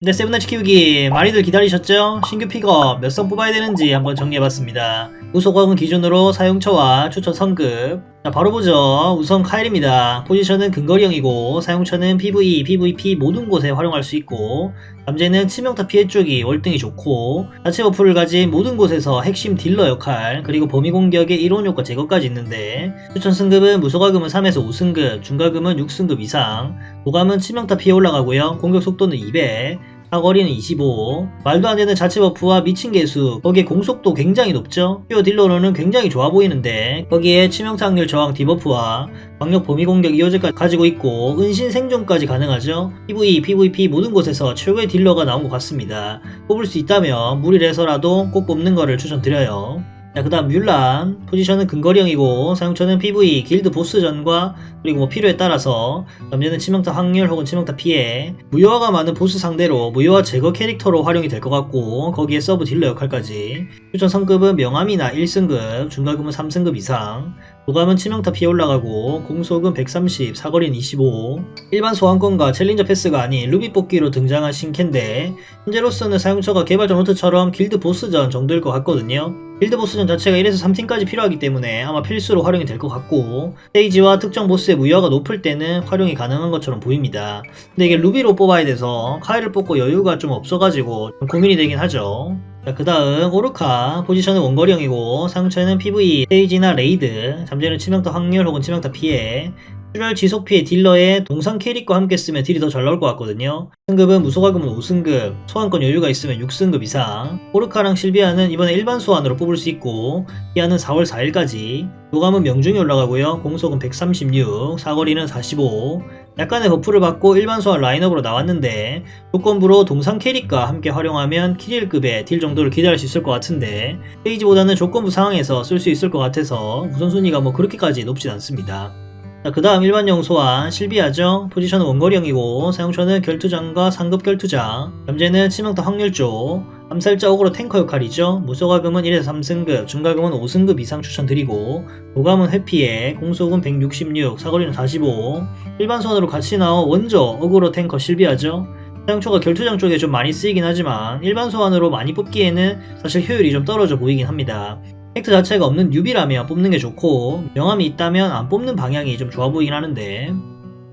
네, 세븐나치 키우기 많이들 기다리셨죠? 신규 픽업 몇 성 뽑아야 되는지 한번 정리해봤습니다. 우소과금 기준으로 사용처와 추천 성급 자 바로 보죠. 우선 카일입니다. 포지션은 근거리형이고 사용처는 PVE, PVP 모든 곳에 활용할 수 있고 잠재는 치명타 피해 쪽이 월등히 좋고 자체 버프를 가진 모든 곳에서 핵심 딜러 역할 그리고 범위 공격의 이론 효과 제거까지 있는데 추천 승급은 무소가금은 3에서 5승급, 중가금은 6승급 이상 도감은 치명타 피해 올라가고요. 공격 속도는 200, 사거리는 25. 말도 안 되는 자체 버프와 미친 개수, 거기에 공속도 굉장히 높죠? 퓨어 딜러로는 굉장히 좋아 보이는데, 거기에 치명타 확률 저항 디버프와 광역 범위 공격 2호제까지 가지고 있고, 은신 생존까지 가능하죠? PVE, PVP 모든 곳에서 최고의 딜러가 나온 것 같습니다. 뽑을 수 있다면 무리를 해서라도 꼭 뽑는 거를 추천드려요. 자, 그 다음 뮬란. 포지션은 근거리형이고, 사용처는 PV, 길드 보스전과, 그리고 뭐 필요에 따라서, 남자는 치명타 확률 혹은 치명타 피해, 무효화가 많은 보스 상대로 무효화 제거 캐릭터로 활용이 될 것 같고, 거기에 서브 딜러 역할까지. 추천 성급은 명암이나 1승급, 중가금은 3승급 이상, 도감은 치명타 피해 올라가고, 공속은 130, 사거리는 25, 일반 소환권과 챌린저 패스가 아닌 루비 뽑기로 등장한 신캔데, 현재로서는 사용처가 개발자 노트처럼 길드 보스전 정도일 것 같거든요. 빌드 보스전 자체가 1에서 3팀까지 필요하기 때문에 아마 필수로 활용이 될 것 같고 스테이지와 특정 보스의 무효화가 높을 때는 활용이 가능한 것처럼 보입니다. 근데 이게 루비로 뽑아야 돼서 카이를 뽑고 여유가 좀 없어가지고 좀 고민이 되긴 하죠. 자, 그 다음 오르카 포지션은 원거리형이고 상처는 PV, 스테이지나 레이드 잠재는 치명타 확률 혹은 치명타 피해 출혈 지속 피해 딜러의 동상 캐릭과 함께 쓰면 딜이 더 잘 나올 것 같거든요. 승급은 무소가금은 5승급, 소환권 여유가 있으면 6승급 이상. 오르카랑 실비아는 이번에 일반 소환으로 뽑을 수 있고, 피아는 4월 4일까지. 요감은 명중이 올라가고요. 공속은 136, 사거리는 45. 약간의 버프를 받고 일반 소환 라인업으로 나왔는데 조건부로 동상 캐릭과 함께 활용하면 키릴급의 딜 정도를 기대할 수 있을 것 같은데 페이지보다는 조건부 상황에서 쓸 수 있을 것 같아서 우선순위가 뭐 그렇게까지 높진 않습니다. 자, 그 다음 일반용 소환 실비아죠. 포지션은 원거리형이고 사용처는 결투장과 상급 결투장 염제는 치명타 확률 쪽 암살자 옥으로 탱커 역할이죠. 무소가금은 1에서 3승급, 중가금은 5승급 이상 추천드리고 도감은 회피에, 공속은 166, 사거리는 45 일반 소환으로 같이 나온 원조 어그로 탱커 실비아죠. 사용초가 결투장 쪽에 좀 많이 쓰이긴 하지만 일반 소환으로 많이 뽑기에는 사실 효율이 좀 떨어져 보이긴 합니다. 팩트 자체가 없는 뉴비라면 뽑는 게 좋고 명함이 있다면 안 뽑는 방향이 좀 좋아 보이긴 하는데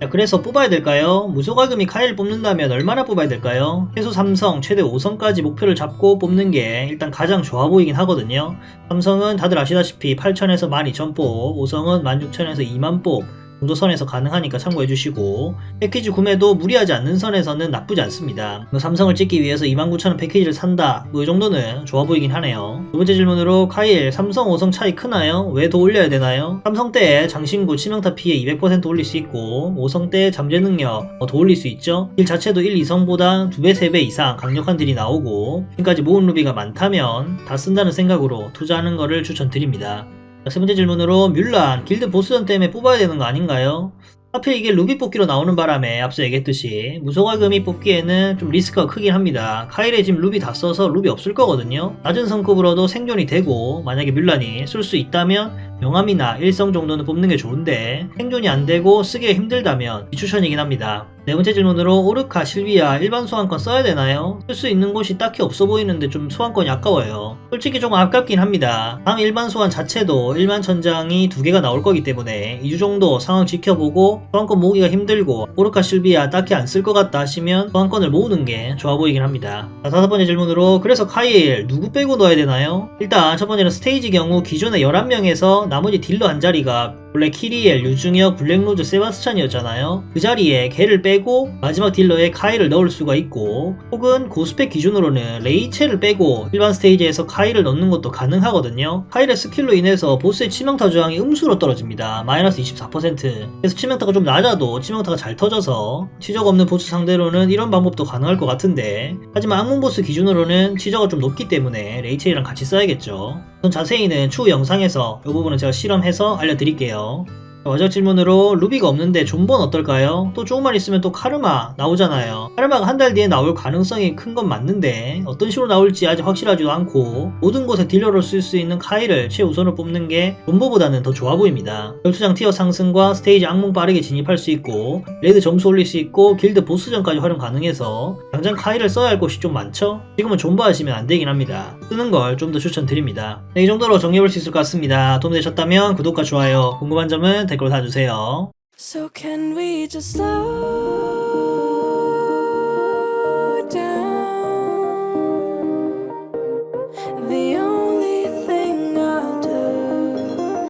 자, 그래서 뽑아야 될까요? 무소가금이 카일 뽑는다면 얼마나 뽑아야 될까요? 최소 3성, 최대 5성까지 목표를 잡고 뽑는 게 일단 가장 좋아 보이긴 하거든요. 삼성은 다들 아시다시피 8,000에서 12,000 뽑, 5성은 16,000에서 2만 뽑 정도 선에서 가능하니까 참고해 주시고 패키지 구매도 무리하지 않는 선에서는 나쁘지 않습니다. 뭐 삼성을 찍기 위해서 29,000원 패키지를 산다 뭐 이 정도는 좋아 보이긴 하네요. 두 번째 질문으로 카일 삼성 5성 차이 크나요? 왜 더 올려야 되나요? 삼성 때 장신구 치명타 피해 200% 올릴 수 있고 5성 때 잠재 능력 어, 더 올릴 수 있죠. 딜 자체도 1, 2성보다 2배, 3배 이상 강력한 딜이 나오고 지금까지 모은 루비가 많다면 다 쓴다는 생각으로 투자하는 거를 추천드립니다. 자, 세 번째 질문으로 뮬란 길드 보스전 때문에 뽑아야 되는 거 아닌가요? 하필 이게 루비 뽑기로 나오는 바람에 앞서 얘기했듯이 무소가금이 뽑기에는 좀 리스크가 크긴 합니다. 카일에 지금 루비 다 써서 루비 없을 거거든요. 낮은 성급으로도 생존이 되고 만약에 뮬란이 쓸 수 있다면 명함이나 일성 정도는 뽑는 게 좋은데 생존이 안 되고 쓰기가 힘들다면 비추천이긴 합니다. 네 번째 질문으로 오르카, 실비아 일반 소환권 써야 되나요? 쓸 수 있는 곳이 딱히 없어 보이는데 좀 소환권이 아까워요. 솔직히 조금 아깝긴 합니다. 다음 일반 소환 자체도 일반 천장이 두 개가 나올 거기 때문에 2주 정도 상황 지켜보고 소환권 모으기가 힘들고 오르카, 실비아 딱히 안 쓸 것 같다 하시면 소환권을 모으는 게 좋아 보이긴 합니다. 자, 다섯 번째 질문으로 그래서 카일 누구 빼고 넣어야 되나요? 일단 첫 번째는 스테이지 경우 기존에 11명에서 나머지 딜러 한 자리가 원래 키리엘, 유중혁, 블랙로즈, 세바스찬이었잖아요. 그 자리에 걔를 빼고 마지막 딜러에 카이를 넣을 수가 있고 혹은 고스펙 기준으로는 레이첼을 빼고 일반 스테이지에서 카이를 넣는 것도 가능하거든요. 카이의 스킬로 인해서 보스의 치명타 저항이 음수로 떨어집니다. 마이너스 24%. 그래서 치명타가 좀 낮아도 치명타가 잘 터져서 치적 없는 보스 상대로는 이런 방법도 가능할 것 같은데 하지만 악몽 보스 기준으로는 치저가 좀 높기 때문에 레이첼이랑 같이 써야겠죠. 전 자세히는 추후 영상에서 이 부분은 제가 실험해서 알려드릴게요. 마지막 질문으로 루비가 없는데 존버는 어떨까요? 또 조금만 있으면 또 카르마 나오잖아요. 카르마가 한 달 뒤에 나올 가능성이 큰 건 맞는데 어떤 식으로 나올지 아직 확실하지도 않고 모든 곳에 딜러로 쓸 수 있는 카이를 최우선으로 뽑는 게 존버보다는 더 좋아 보입니다. 결투장 티어 상승과 스테이지 악몽 빠르게 진입할 수 있고 레드 점수 올릴 수 있고 길드 보스전까지 활용 가능해서 당장 카이를 써야 할 곳이 좀 많죠? 지금은 존버하시면 안 되긴 합니다. 쓰는 걸 좀 더 추천드립니다. 네, 이 정도로 정리해볼 수 있을 것 같습니다. 도움되셨다면 구독과 좋아요, 궁금한 점은 댓글로 달아주세요. So